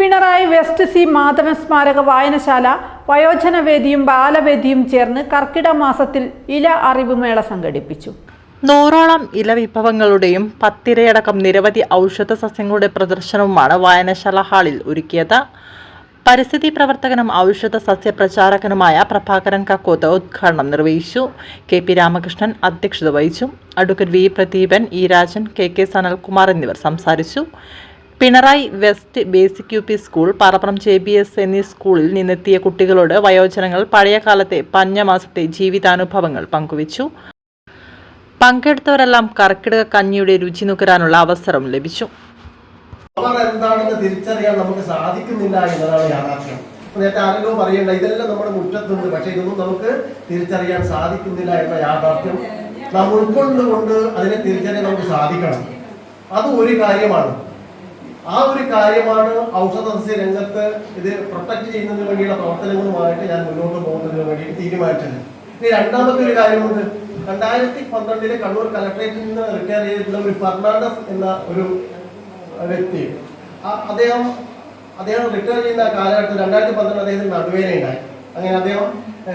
Pinarayi west C Madhavan സ്മാരക വായനശാല വയോജനവേദിയും ബാലവേദിയും ചേർന്ന് കർക്കിടക മാസത്തിൽ ഇല അറിവുമേള സംഘടിപ്പിച്ചു. നൂറോളം ഇലവിഭവങ്ങളുടെയും പത്തിരയടക്കം നിരവധി ഔഷധ സസ്യങ്ങളുടെ പ്രദർശനവുമാണ് വായനശാല ഹാളിൽ ഒരുക്കിയത്. പരിസ്ഥിതി പ്രവർത്തകനും ഔഷധ സസ്യ പ്രചാരകനുമായ പ്രഭാകരൻ കക്കോത്ത് ഉദ്ഘാടനം നിർവഹിച്ചു. കെ പി രാമകൃഷ്ണൻ അധ്യക്ഷത വഹിച്ചു. Advocate V Pradeepan E Rajan K K Sanalkumar എന്നിവർ സംസാരിച്ചു. Pinarayi west basic U P school Parappuram J B S എന്നീ സ്കൂളിൽ നിന്നെത്തിയ കുട്ടികളോട് വയോജനങ്ങൾ പഴയകാലത്തെ പഞ്ഞമാസത്തെ ജീവിതാനുഭവങ്ങൾ പങ്കുവച്ചു. പങ്കെടുത്തവരെല്ലാം കർക്കിടക കഞ്ഞിയുടെ രുചി നുകരാനുള്ള അവസരം ലഭിച്ചു. അവർ എന്താണെന്ന് തിരിച്ചറിയാൻ നമുക്ക് സാധിക്കുന്നില്ല എന്നതാണ് യാഥാർത്ഥ്യം. നേരത്തെ ആരെങ്കിലും പറയേണ്ട ഇതെല്ലാം നമ്മുടെ മുറ്റത്തുണ്ട് പക്ഷെ ഇതൊന്നും നമുക്ക് തിരിച്ചറിയാൻ സാധിക്കുന്നില്ല എന്ന യാഥാർത്ഥ്യം നാം ഉൾക്കൊണ്ടുകൊണ്ട് അതിനെ തിരിച്ചറിയാൻ നമുക്ക് സാധിക്കണം. അത് ഒരു കാര്യമാണ്. ആ ഒരു കാര്യമാണ് ഔഷധ സസ്യ രംഗത്ത് ഇത് പ്രൊട്ടക്ട് ചെയ്യുന്നതിന് വേണ്ടിയുള്ള പ്രവർത്തനങ്ങളുമായിട്ട് ഞാൻ മുന്നോട്ട് പോകുന്നതിന് വേണ്ടി തീരുമാനിച്ചത്. ഇനി രണ്ടാമത്തെ ഒരു കാര്യമുണ്ട്. രണ്ടായിരത്തി പന്ത്രണ്ടിലെ കണ്ണൂർ കലക്ടറേറ്റിൽ നിന്ന് റിട്ടയർ ചെയ്തിട്ടുള്ള ഒരു ഫെർണാണ്ടസ് എന്ന ഒരു വ്യക്തി. അദ്ദേഹം അദ്ദേഹം റിട്ടയർ ചെയ്യുന്ന കാലഘട്ടത്തിൽ രണ്ടായിരത്തി പന്ത്രണ്ട് അദ്ദേഹത്തിന് നടുവേദന ഉണ്ടായി. അങ്ങനെ അദ്ദേഹം